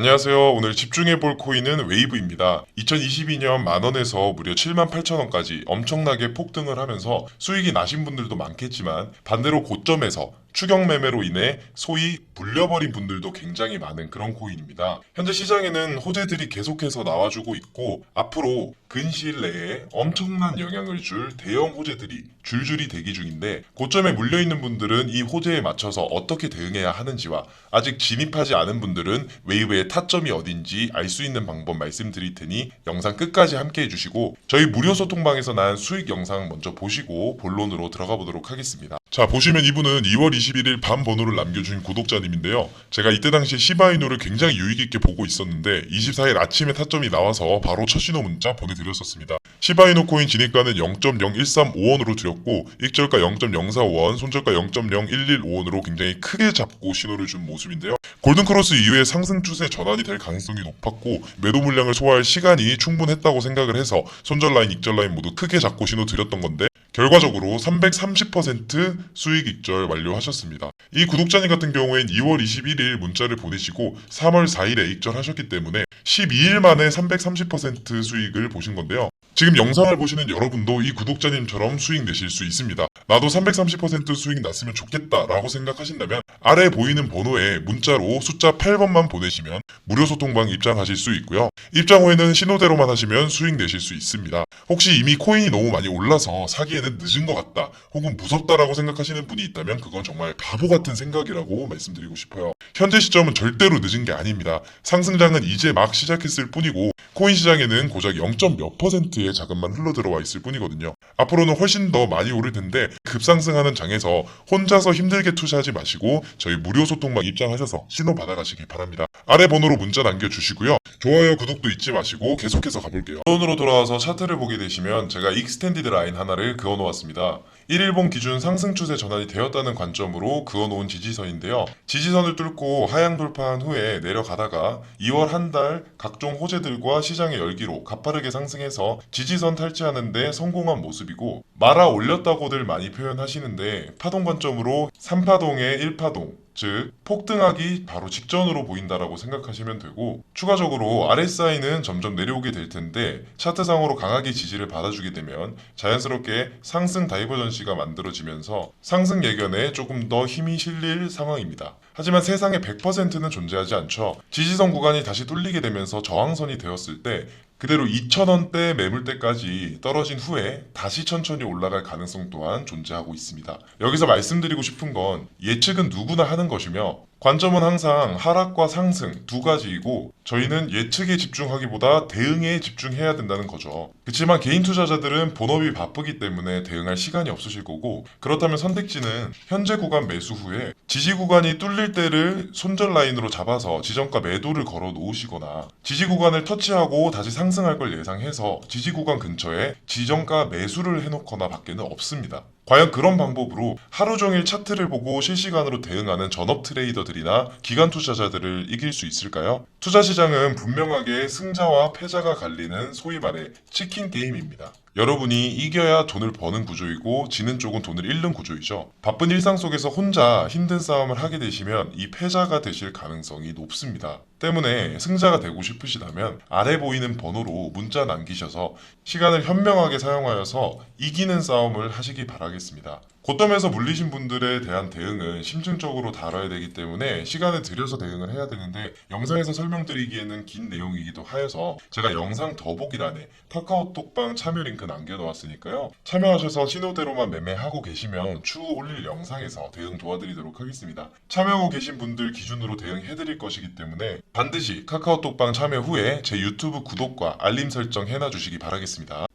안녕하세요. 오늘 집중해 볼 코인은 웨이브입니다. 2022년 만원에서 무려 7만 8천원까지 엄청나게 폭등을 하면서 수익이 나신 분들도 많겠지만 반대로 고점에서 추격 매매로 인해 소위 물려버린 분들도 굉장히 많은 그런 코인입니다. 현재 시장에는 호재들이 계속해서 나와주고 있고 앞으로 근시일 내에 엄청난 영향을 줄 대형 호재들이 줄줄이 대기 중인데 고점에 물려있는 분들은 이 호재에 맞춰서 어떻게 대응해야 하는지와 아직 진입하지 않은 분들은 웨이브의 타점이 어딘지 알 수 있는 방법 말씀드릴 테니 영상 끝까지 함께 해주시고 저희 무료 소통방에서 난 수익 영상 먼저 보시고 본론으로 들어가 보도록 하겠습니다. 자 보시면 이분은 2월 21일 밤 번호를 남겨주신 구독자님인데요. 제가 이때 당시 시바이노를 굉장히 유익있게 보고 있었는데 24일 아침에 타점이 나와서 바로 첫 신호 문자 보내드렸었습니다. 시바이노 코인 진입가는 0.0135원으로 드렸고 익절가 0.045원, 손절가 0.0115원으로 굉장히 크게 잡고 신호를 준 모습인데요. 골든크로스 이후에 상승 추세 전환이 될 가능성이 높았고 매도 물량을 소화할 시간이 충분했다고 생각을 해서 손절 라인, 익절 라인 모두 크게 잡고 신호 드렸던 건데 결과적으로 330% 수익 익절 완료하셨습니다. 이 구독자님 같은 경우엔 2월 21일 문자를 보내시고 3월 4일에 익절하셨기 때문에 12일 만에 330% 수익을 보신 건데요. 지금 영상을 보시는 여러분도 이 구독자님처럼 수익 내실 수 있습니다. 나도 330% 수익 났으면 좋겠다라고 생각하신다면 아래 보이는 번호에 문자로 숫자 8번만 보내시면 무료 소통방 입장하실 수 있고요. 입장 후에는 신호대로만 하시면 수익 내실 수 있습니다. 혹시 이미 코인이 너무 많이 올라서 사기 에는 늦은 것 같다 혹은 무섭다라고 생각하시는 분이 있다면 그건 정말 바보 같은 생각이라고 말씀드리고 싶어요. 현재 시점은 절대로 늦은 게 아닙니다. 상승장은 이제 막 시작했을 뿐이고 코인 시장에는 고작 0. 몇 퍼센트의 자금만 흘러 들어와 있을 뿐이거든요. 앞으로는 훨씬 더 많이 오를 텐데 급상승하는 장에서 혼자서 힘들게 투자하지 마시고 저희 무료 소통방 입장하셔서 신호 받아가시기 바랍니다. 아래 번호로 문자 남겨주시고요. 좋아요, 구독도 잊지 마시고 계속해서 가볼게요. 본론으로 돌아와서 차트를 보게 되시면 제가 익스텐디드 라인 하나를 그어놓았습니다. 1일봉 기준 상승 추세 전환이 되었다는 관점으로 그어놓은 지지선인데요. 지지선을 뚫고 하향 돌파한 후에 내려가다가 2월 한 달 각종 호재들과 시장의 열기로 가파르게 상승해서 지지선 탈취하는데 성공한 모습이고 말아 올렸다고들 많이 표현하시는데 파동 관점으로 3파동의 1파동 즉 폭등하기 바로 직전으로 보인다라고 생각하시면 되고 추가적으로 RSI는 점점 내려오게 될 텐데 차트상으로 강하게 지지를 받아주게 되면 자연스럽게 상승 다이버전시가 만들어지면서 상승 예견에 조금 더 힘이 실릴 상황입니다. 하지만 세상에 100%는 존재하지 않죠. 지지선 구간이 다시 뚫리게 되면서 저항선이 되었을 때 그대로 2,000원대 매물대까지 떨어진 후에 다시 천천히 올라갈 가능성 또한 존재하고 있습니다. 여기서 말씀드리고 싶은 건 예측은 누구나 하는 것이며 관점은 항상 하락과 상승 두 가지이고 저희는 예측에 집중하기보다 대응에 집중해야 된다는 거죠. 그렇지만 개인 투자자들은 본업이 바쁘기 때문에 대응할 시간이 없으실 거고 그렇다면 선택지는 현재 구간 매수 후에 지지 구간이 뚫릴 때를 손절 라인으로 잡아서 지정가 매도를 걸어 놓으시거나 지지 구간을 터치하고 다시 상승할 걸 예상해서 지지 구간 근처에 지정가 매수를 해놓거나 밖에는 없습니다. 과연 그런 방법으로 하루 종일 차트를 보고 실시간으로 대응하는 전업 트레이더 들이나 기관 투자자들을 이길 수 있을까요? 투자 시장은 분명하게 승자와 패자가 갈리는 소위 말해 치킨 게임입니다. 여러분이 이겨야 돈을 버는 구조이고 지는 쪽은 돈을 잃는 구조이죠. 바쁜 일상 속에서 혼자 힘든 싸움을 하게 되시면 이 패자가 되실 가능성이 높습니다. 때문에 승자가 되고 싶으시다면 아래 보이는 번호로 문자 남기셔서 시간을 현명하게 사용하여서 이기는 싸움을 하시기 바라겠습니다. 고점에서 물리신 분들에 대한 대응은 심층적으로 다뤄야 되기 때문에 시간을 들여서 대응을 해야 되는데 영상에서 설명드리기에는 긴 내용이기도 하여서 제가 영상 더보기란에 카카오톡방 참여 링크 남겨놓았으니까요. 참여하셔서 신호대로만 매매하고 계시면 추후 올릴 영상에서 대응 도와드리도록 하겠습니다. 참여하고 계신 분들 기준으로 대응해드릴 것이기 때문에 반드시 카카오톡방 참여 후에 제 유튜브 구독과 알림 설정 해놔주시기 바라겠습니다.